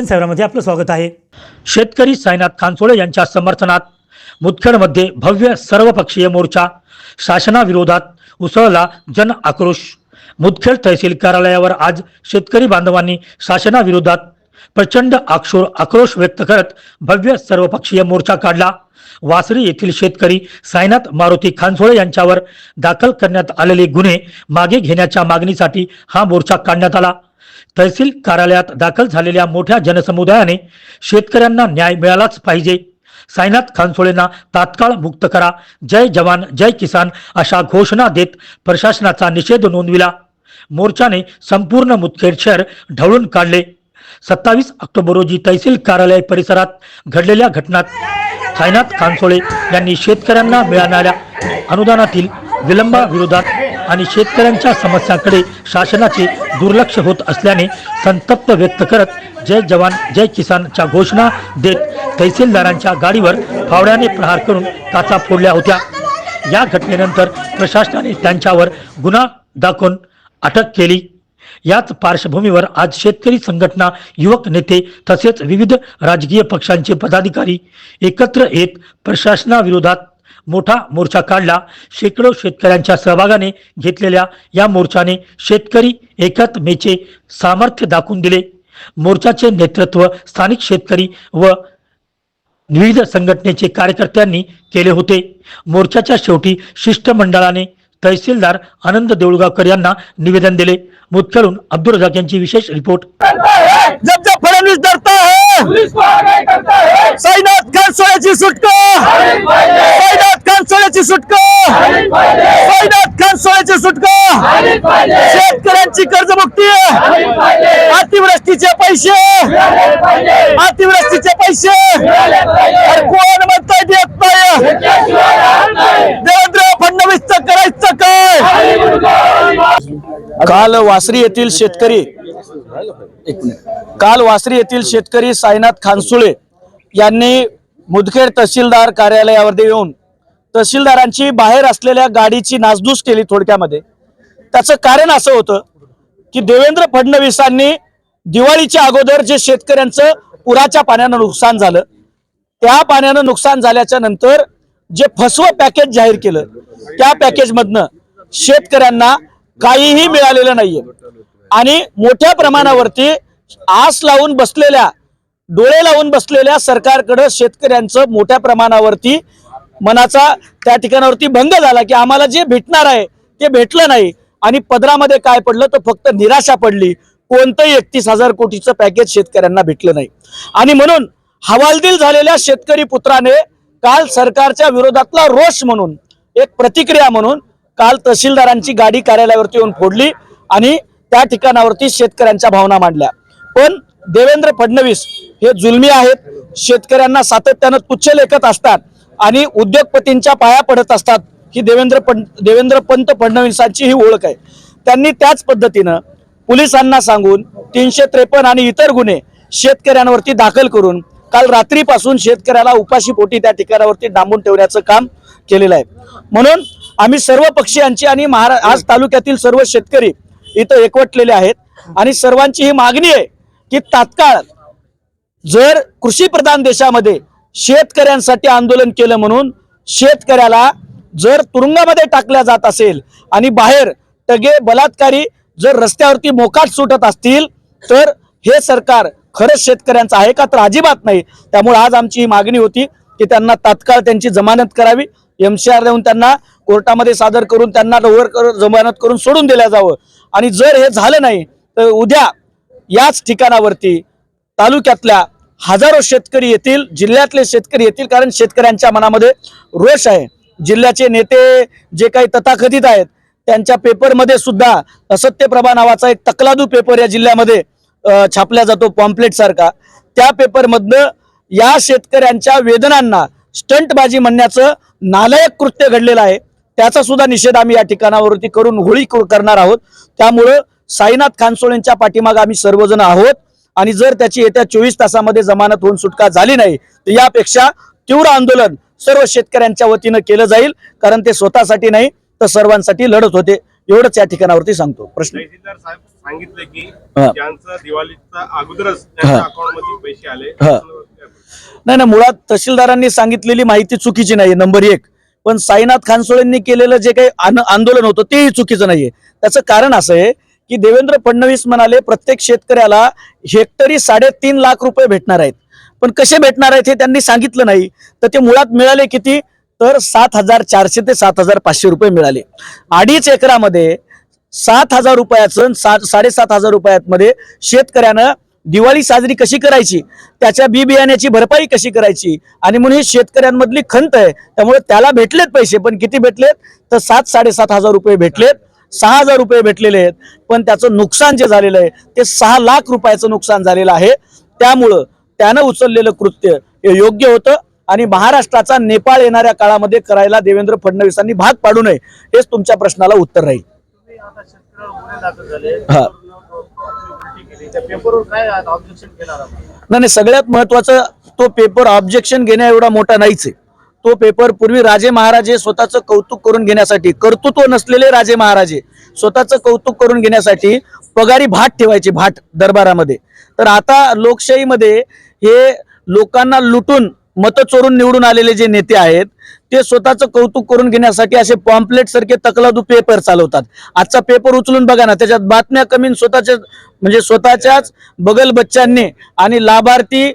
दर्शन सेवरामध्ये आपलं स्वागत आहे. शेतकरी साईनाथ खानसोळे यांच्या समर्थनात मुदखेडमध्ये भव्य सर्वपक्षीय मोर्चा शासनाविरोधात उसळला जन आक्रोश. मुदखेड तहसील कार्यालयावर आज शेतकरी बांधवांनी शासनाविरोधात प्रचंड आक्षोर आक्रोश व्यक्त करत भव्य सर्वपक्षीय मोर्चा काढला. वासरी येथील शेतकरी साईनाथ मारुती खानसोळे यांच्यावर दाखल करण्यात आलेले गुन्हे मागे घेण्याच्या मागणीसाठी हा मोर्चा काढण्यात आला. तहसील कार्यालयात दाखल झालेल्या मोठ्या जनसमुदायाने शेतकऱ्यांना न्याय मिळालाच पाहिजे. साईनाथ खानसोळेंना तात्काळ मुक्त करा. जय जवान जय किसान अशा घोषणा देत प्रशासनाचा निषेध नोंदविला. मोर्चाने संपूर्ण मुदखेड शहर ढवळून काढले. सत्तावीस ऑक्टोबर रोजी तहसील कार्यालय परिसरात घडलेल्या घटनात साईनाथ खानसोळे यांनी शेतकऱ्यांना मिळणाऱ्या अनुदानातील विलंबाविरोधात आणि शेतकऱ्यांच्या समस्यांकडे शासनाचे दुर्लक्ष होत असल्याने संतप्त व्यक्त करत जय जवान जय किसानच्या घोषणा देत तहसीलदारांच्या गाडीवर फावड्याने प्रहार करून काचा फोडल्या होत्या. या घटनेनंतर प्रशासनाने त्यांच्यावर गुन्हा दाखवून अटक केली. याच पार्श्वभूमीवर आज शेतकरी संघटना युवक नेते तसेच विविध राजकीय पक्षांचे पदाधिकारी एकत्र येत प्रशासनाविरोधात मोठा मोर्चा काढला. शेकडो शेतकऱ्यांच्या सहभागाने घेतलेल्या या मोर्चाने शेतकरी एकात्मेचे सामर्थ्य दाखवून दिले. मोर्चाचे नेतृत्व स्थानिक शेतकरी व विविध संघटनेचे कार्यकर्त्यांनी केले होते. मोर्चाच्या शेवटी शिष्टमंडळाने तहसीलदार आनंद देऊळगावकर यांना निवेदन दिले. मुतखेडून अब्दुल रजाक यांची विशेष रिपोर्ट. जब जब फडणवीस डरता है पुलिस को आगे करता है। साईनाथ खान सोळ्याची सुटका साईनाथ खान सोळ्याची सुटका साईनाथ खान सोळ्याची सुटका. शेतकऱ्यांची कर्जमुक्ती अतिवृष्टीचे पैसे अतिवृष्टीचे पैसे कोण म्हणताय देत नाही. करायचं काय? काल वासरी येथील शेतकरी काल वासरी येथील शेतकरी साईनाथ खानसुळे यांनी मुदखेड तहसीलदार कार्यालयावरती येऊन तहसीलदारांची बाहेर असलेल्या गाडीची नासधूस केली थोडक्यामध्ये. त्याचं कारण असं होतं की देवेंद्र फडणवीसांनी दिवाळीच्या अगोदर जे शेतकऱ्यांचं पुराच्या पाण्यानं नुकसान झालं त्या पाण्यानं नुकसान झाल्याच्यानंतर जे फसवं पॅकेज जाहीर केलं त्या पॅकेजमधनं शेतकऱ्यांना काहीही मिळालेलं नाहीये. आणि मोठ्या प्रमाणावरती आस लावून बसलेल्या डोळे लावून बसलेल्या सरकारकडं शेतकऱ्यांचं मोठ्या प्रमाणावरती मनाचा त्या ठिकाणावरती भंग झाला की आम्हाला जे भेटणार आहे ते भेटलं नाही. आणि पदरामध्ये काय पडलं तर फक्त निराशा पडली. कोणतंही एकतीस हजार कोटीचं पॅकेज शेतकऱ्यांना भेटलं नाही. आणि म्हणून हवालदिल झालेल्या शेतकरी पुत्राने काल सरकारच्या विरोधातला रोष म्हणून एक प्रतिक्रिया म्हणून काल तहसीलदारांची गाडी कार्यालयावरती येऊन फोडली आणि त्या ठिकाणावरती शेतकऱ्यांच्या भावना मांडल्या. पण देवेंद्र फडणवीस हे जुलमी आहेत शेतकऱ्यांना सातत्यानं तुच्छ लेखत असतात आणि उद्योगपतींच्या पाया पडत असतात ही देवेंद्र पण देवेंद्र पंत फडणवीसांची ही ओळख आहे. त्यांनी त्याच पद्धतीनं पोलिसांना सांगून तीनशे त्रेपन्न आणि इतर गुन्हे शेतकऱ्यांवरती दाखल करून काल रात्रीपासून शेतकऱ्याला उपाशी पोटी त्या ठिकाणावरती डांबून ठेवण्याचं काम केलेलं आहे. म्हणून आम्ही सर्व पक्षीयांची आणि महारा आज तालुक्यातील सर्व शेतकरी इथं एकवटलेले आहेत. आणि सर्वांची ही मागणी आहे की तात्काळ जर कृषी प्रधान देशामध्ये शेतकऱ्यांसाठी आंदोलन केलं म्हणून शेतकऱ्याला जर तुरुंगामध्ये टाकल्या जात असेल आणि बाहेर टगे बलात्कारी जर रस्त्यावरती मोकाट सुटत असतील तर हे सरकार खरंच शेतकऱ्यांचं आहे का तर अजिबात नाही. त्यामुळे आज आमची ही मागणी होती की त्यांना तात्काळ त्यांची जमानत करावी. एमसीआर देऊन त्यांना कोर्टामध्ये सादर करून त्यांना लोअर कर जमानत करून सोडून दिल्या जावं. आणि जर हे झालं नाही तर उद्या याच ठिकाणावरती तालुक्यातल्या हजारो शेतकरी येतील जिल्ह्यातले शेतकरी येतील कारण शेतकऱ्यांच्या मनामध्ये रोष आहे. जिल्ह्याचे नेते जे काही तथाकथित आहेत त्यांच्या पेपरमध्ये सुद्धा असत्यप्रभा नावाचा एक तकलादू पेपर या जिल्ह्यामध्ये छापल्या जातो पॉम्पलेट सारखा. त्या पेपरमधनं या शेतकऱ्यांच्या वेदनांना स्टंटबाजी म्हणण्याचं नालायक कृत्य घडलेलं आहे. त्याचा सुद्धा निषेध आम्ही या ठिकाणावरती करून होळी करणार आहोत. त्यामुळं साईनाथ खानसोळेंच्या पाठीमागे आम्ही सर्वजण आहोत. आणि जर त्याची येत्या चोवीस तासामध्ये जमानत होऊन सुटका झाली नाही तर यापेक्षा तीव्र आंदोलन सर्व शेतकऱ्यांच्या वतीनं केलं जाईल. कारण ते स्वतःसाठी नाही तर सर्वांसाठी लढत होते. एवढंच या ठिकाणावरती सांगतो. प्रश्न. तहसीलदार साहेब सांगितले की. ज्यांचं दिवाळीचा अगोदरच त्यांच्या पैसे आले. हा. नाही ना मुळात तहसीलदारांनी सांगितलेली माहिती चुकीची नाही नंबर एक. पण साईनाथ खानसोळेंनी केलेलं जे काही आन- आंदोलन होतं तेही चुकीचं नाहीये. त्याचं कारण असं आहे की देवेंद्र फडणवीस म्हणाले प्रत्येक शेतकऱ्याला हेक्टरी साडेतीन लाख रुपये भेटणार आहेत. पण कसे भेटणार आहेत हे त्यांनी सांगितलं नाही. तर ते मुळात मिळाले किती? तर सात हजार चारशे ते सात हजार पाचशे रुपये मिळाले. अडीच एकरामध्ये सात हजार रुपयाचं सात साडेसात हजार रुपयामध्ये शेतकऱ्यानं दिवाळी साजरी कशी करायची? त्याच्या बी बियाण्याची भरपाई कशी करायची? आणि म्हणून ही शेतकऱ्यांमधली खंत आहे. त्यामुळे त्याला भेटलेत पैसे पण किती भेटलेत? तर सात साडेसात हजार रुपये भेटलेत. सहा हजार रुपये भेटलेले आहेत. पण त्याचं नुकसान जे झालेलं आहे ते सहा लाख रुपयाचं नुकसान झालेलं आहे. त्यामुळं त्यानं उचललेलं कृत्य हे योग्य होतं. आणि महाराष्ट्राचा नेपाळ येणाऱ्या काळामध्ये करायला देवेंद्र फडणवीसांनी भाग पाडू नये हेच तुमच्या प्रश्नाला उत्तर राहील. हा. नाही नाही सगळ्यात महत्वाचं तो पेपर ऑब्जेक्शन घेण्या एवढा मोठा नाहीच आहे. तो पेपर पूर्वी राजे महाराजे स्वतःचं कौतुक करून घेण्यासाठी कर्तृत्व नसलेले राजे महाराजे स्वतःचं कौतुक करून घेण्यासाठी पगारी भाट ठेवायचे भाट दरबारामध्ये. तर आता लोकशाहीमध्ये हे लोकांना लुटून मतं चोरून निवडून आलेले जे नेते आहेत ते स्वतःचं कौतुक करून घेण्यासाठी असे पॉम्पलेट सारखे तकलादू पेपर चालवतात. आजचा पेपर उचलून बघा ना त्याच्यात बातम्या कमी स्वतःच्या म्हणजे स्वतःच्याच बगल बच्चांनी आणि लाभार्थी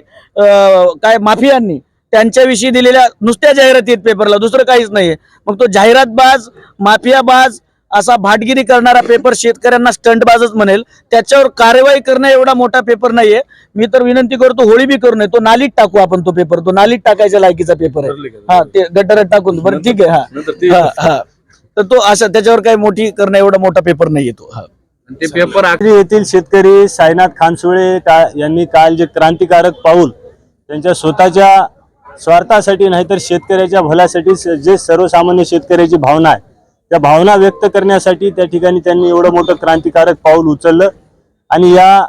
काय माफियांनी त्यांच्याविषयी दिलेल्या नुसत्या जाहिराती आहेत पेपरला दुसरं काहीच नाही मग तो जाहिरातबाज माफियाबाज असा भाटगिरी करणारा पेपर शेतकऱ्यांना स्टंटबाजच म्हणेल. त्याच्यावर कार्यवाही करणं एवढा मोठा पेपर नाहीये. मी तर विनंती करतो होळी बी करू नये. तो नालीत टाकू आपण तो पेपर. तो नालीत टाकायच्या लायकीचा पेपर आहे. हा ते गटारात टाकून बरं ठीक आहे. हा. हा हा. तर तो असा त्याच्यावर काही मोठी करणं एवढा मोठा पेपर नाहीये तो. हा. ते पेपर आखरी येथील शेतकरी साईनाथ खानसुळे का यांनी काल जे क्रांतिकारक पाऊल त्यांच्या स्वतःच्या स्वार्थासाठी नाही तर शेतकऱ्याच्या भल्यासाठी जे सर्वसामान्य शेतकऱ्याची भावना आहे त्या भावना व्यक्त करण्यासाठी त्या ठिकाणी त्यांनी एवढं मोठं क्रांतिकारक पाऊल उचललं. आणि या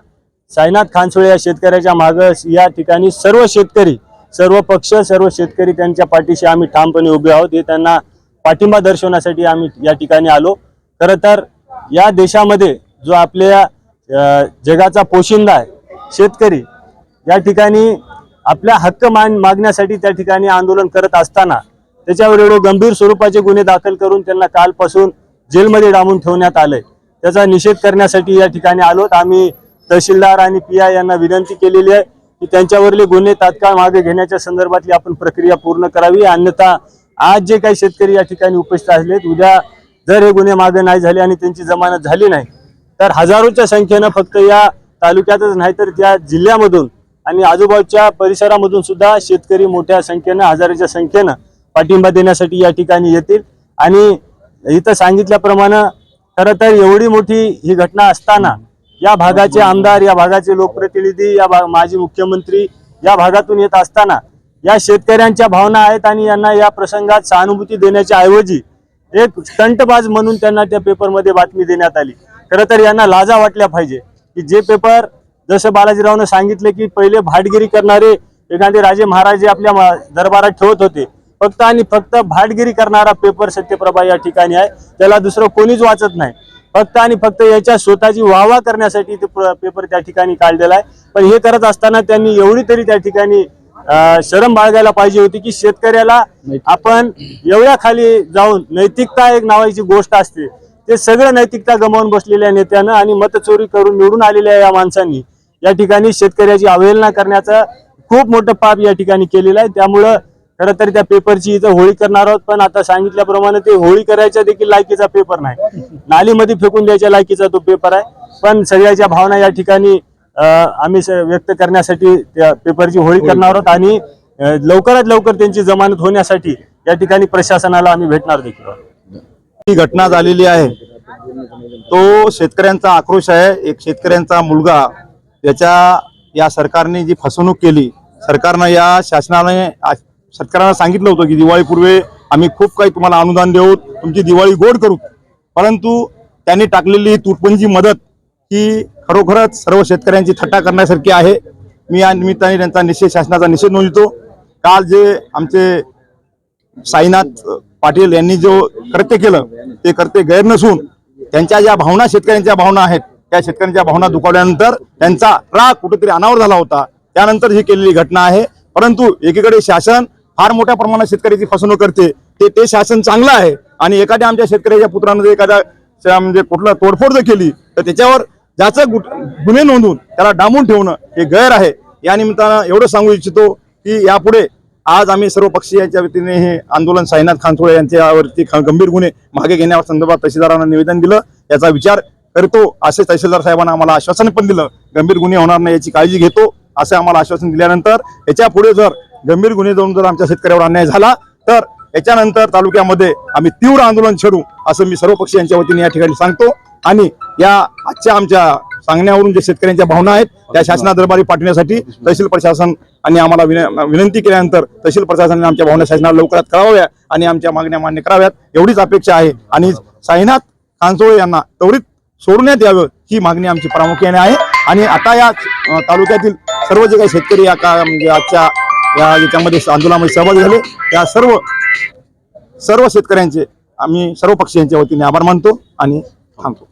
साईनाथ खानसुळे या शेतकऱ्याच्या मागं या ठिकाणी सर्व शेतकरी सर्व पक्ष सर्व शेतकरी त्यांच्या पाठीशी आम्ही ठामपणे उभे आहोत. हे त्यांना पाठिंबा दर्शवण्यासाठी आम्ही या ठिकाणी आलो. खरं तर या देशामध्ये जो आपल्या जगाचा पोशिंदा आहे शेतकरी या ठिकाणी आपल्या हक्क मान मागण्यासाठी त्या ठिकाणी आंदोलन करत असताना त्याच्यावर एवढे गंभीर स्वरूपाचे गुन्हे दाखल करून त्यांना कालपासून जेलमध्ये डांबून ठेवण्यात आलंय. त्याचा निषेध करण्यासाठी या ठिकाणी आलोत. आम्ही तहसीलदार आणि पी आय यांना विनंती केलेली आहे की त्यांच्यावरले गुन्हे तात्काळ मागे घेण्याच्या संदर्भातली आपण प्रक्रिया पूर्ण करावी. अन्यथा आज जे काही शेतकरी या ठिकाणी उपस्थित असलेत उद्या जर हे गुन्हे मागे नाही झाले आणि त्यांची जमानत झाली नाही तर हजारोच्या संख्येनं फक्त या तालुक्यातच नाही तर त्या जिल्ह्यामधून आणि आजूबाजूच्या परिसरामधून सुद्धा शेतकरी मोठ्या संख्येनं हजाराच्या संख्येनं पाठिंबा देण्यासाठी या ठिकाणी येतील. आणि इथं सांगितल्याप्रमाणे खरं तर एवढी मोठी ही घटना असताना या भागाचे आमदार या भागाचे लोकप्रतिनिधी या भा- माजी मुख्यमंत्री या भागातून येत असताना या शेतकऱ्यांच्या भावना आहेत आणि यांना या प्रसंगात सहानुभूती देण्याच्या ऐवजी एक स्टंटबाज म्हणून त्यांना त्या पेपरमध्ये बातमी देण्यात आली. खरं तर यांना लाजा वाटल्या पाहिजे की जे पेपर जसं बालाजीरावनं सांगितले की पहिले भाटगिरी करणारे एखादे राजे महाराजे आपल्या दरबारात ठेवत होते फक्त आणि फक्त भाटगिरी करणारा पेपर सत्यप्रभा या ठिकाणी आहे. त्याला दुसरं कोणीच वाचत नाही. फक्त आणि फक्त याच्या स्वतःची वाहवा करण्यासाठी ते पेपर त्या ठिकाणी काढलेला आहे. पण हे करत असताना त्यांनी एवढी तरी त्या ठिकाणी शरम बाळगायला पाहिजे होती की शेतकऱ्याला आपण एवढ्या खाली जाऊन नैतिकता एक नावाची गोष्ट असते. ते सगळं नैतिकता गमावून बसलेल्या नेत्यानं आणि मतचोरी करून निवडून आलेल्या या माणसांनी या ठिकाणी शेतकऱ्याची अवहेलना करण्याचं खूप मोठं पाप या ठिकाणी केलेलं आहे. त्यामुळं खरं तर त्या पेपरची इथं होळी करणार आहोत पण आता सांगितल्याप्रमाणे ते होळी करायच्या देखील लायकीचा पेपर नाही. नालीमध्ये फेकून द्यायच्या लायकीचा तो पेपर आहे. पण सगळ्याच्या भावना या ठिकाणी आम्ही व्यक्त करण्यासाठी त्या पेपरची होळी करणार आहोत आणि लवकरात लवकर त्यांची जमानत होण्यासाठी या ठिकाणी प्रशासनाला आम्ही भेटणार देखील. ही घटना झालेली आहे. तो शेतकऱ्यांचा आक्रोश आहे. एक शेतकऱ्यांचा मुलगा त्याच्या या सरकारने जी फसवणूक केली सरकारनं या शासनाने शेतकऱ्यांना सांगितलं होतं की दिवाळीपूर्वी आम्ही खूप काही तुम्हाला अनुदान देऊ तुमची दिवाळी गोड करू. परंतु त्यांनी टाकलेली तुटपुंजी मदत ही खरोखरच सर्व शेतकऱ्यांची थट्टा करण्यासारखी आहे. मी या निमित्ताने त्यांचा निषेध शासनाचा निषेध नोंदवतो. काल जे आमचे साईनाथ पाटील यांनी जो कृत्य केलं ते कृत्य गैर नसून त्यांच्या ज्या भावना शेतकऱ्यांच्या भावना आहेत त्या शेतकऱ्यांच्या भावना दुखावल्यानंतर त्यांचा राग कुठेतरी अनावर झाला होता. त्यानंतर ही केलेली घटना आहे. परंतु एकीकडे शासन फार मोठ्या प्रमाणात शेतकऱ्याची फसवणूक करते. ते ते शासन चांगलं आहे. आणि एखाद्या आमच्या शेतकऱ्याच्या पुत्रानं जर एखाद्या म्हणजे कुठलं तोडफोड जर केली तर त्याच्यावर ज्याचं गुन्हे नोंदवून त्याला डांबून ठेवणं हे गैर आहे. या निमित्तानं एवढं सांगू इच्छितो की यापुढे आज आम्ही सर्व पक्षीयांच्या वतीने हे आंदोलन साईनाथ खानसोळे यांच्यावरती ख- गंभीर गुन्हे मागे घेण्यावर संदर्भात तहसीलदारांना निवेदन दिलं. याचा विचार करतो. असे तहसीलदार साहेबांना आम्हाला आश्वासन पण दिलं. गंभीर गुन्हे होणार नाही याची काळजी घेतो. असे आम्हाला आश्वासन दिल्यानंतर याच्यापुढे जर गंभीर गुन्हे जाऊन जर आमच्या शेतकऱ्यावर अन्याय झाला तर याच्यानंतर तालुक्यामध्ये आम्ही तीव्र आंदोलन छेडू असं मी सर्व पक्षीयांच्या वतीने या ठिकाणी सांगतो. आणि या आजच्या आमच्या सांगण्यावरून जे शेतकऱ्यांच्या भावना आहेत त्या शासना दरबारी पाठवण्यासाठी तहसील प्रशासन आणि आम्हाला विन- विनंती केल्यानंतर तहसील प्रशासनाने आमच्या भावना शासनाला लवकरात कराव्या आणि आमच्या मागण्या मान्य कराव्यात. एवढीच अपेक्षा आहे. आणि साईनाथ कांसोळे यांना त्वरित सोडण्यात यावं ही मागणी आमची प्रामुख्याने आहे. आणि आता या तालुक्यातील सर्व जे काही शेतकरी या का म्हणजे आजच्या या याच्यामध्ये आंदोलनामध्ये सहभागी झाले. त्या सर्व सर्व शेतकऱ्यांचे आम्ही सर्व पक्षांच्या वतीने आभार मानतो आणि थांबतो.